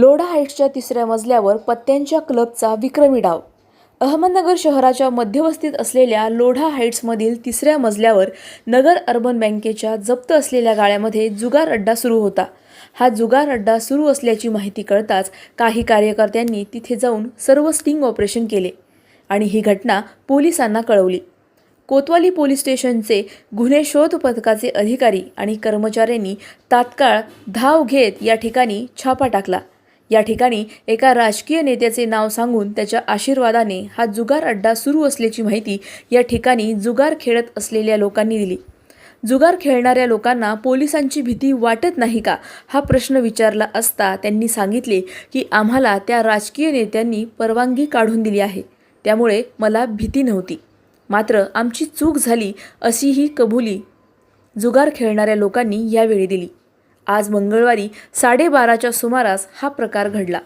लोढा हाईट्सच्या तिसऱ्या मजल्यावर पत्त्यांच्या क्लबचा विक्रमी डाव. अहमदनगर शहराच्या मध्यवस्तीत असलेल्या लोढा हाईट्समधील तिसऱ्या मजल्यावर नगर अर्बन बँकेच्या जप्त असलेल्या गाळ्यामध्ये जुगार अड्डा सुरू होता. हा जुगार अड्डा सुरू असल्याची माहिती कळताच काही कार्यकर्त्यांनी तिथे जाऊन सर्व स्टिंग ऑपरेशन केले आणि ही घटना पोलिसांना कळवली. कोतवाली पोलीस स्टेशनचे गुन्हे शोध पथकाचे अधिकारी आणि कर्मचाऱ्यांनी तात्काळ धाव घेत या ठिकाणी छापा टाकला. या ठिकाणी एका राजकीय नेत्याचे नाव सांगून त्याच्या आशीर्वादाने हा जुगार अड्डा सुरू असल्याची माहिती या ठिकाणी जुगार खेळत असलेल्या लोकांनी दिली. जुगार खेळणाऱ्या लोकांना पोलिसांची भीती वाटत नाही का? हा प्रश्न विचारला असता त्यांनी सांगितले की आम्हाला त्या राजकीय नेत्यांनी परवानगी काढून दिली आहे. त्यामुळे मला भीती नव्हती. मात्र आमची चूक झाली अशी ही कबुली जुगार खेळणाऱ्या लोकांनी यावेळी दिली. आज मंगळवारी साडेबाराच्या सुमारास हा प्रकार घडला.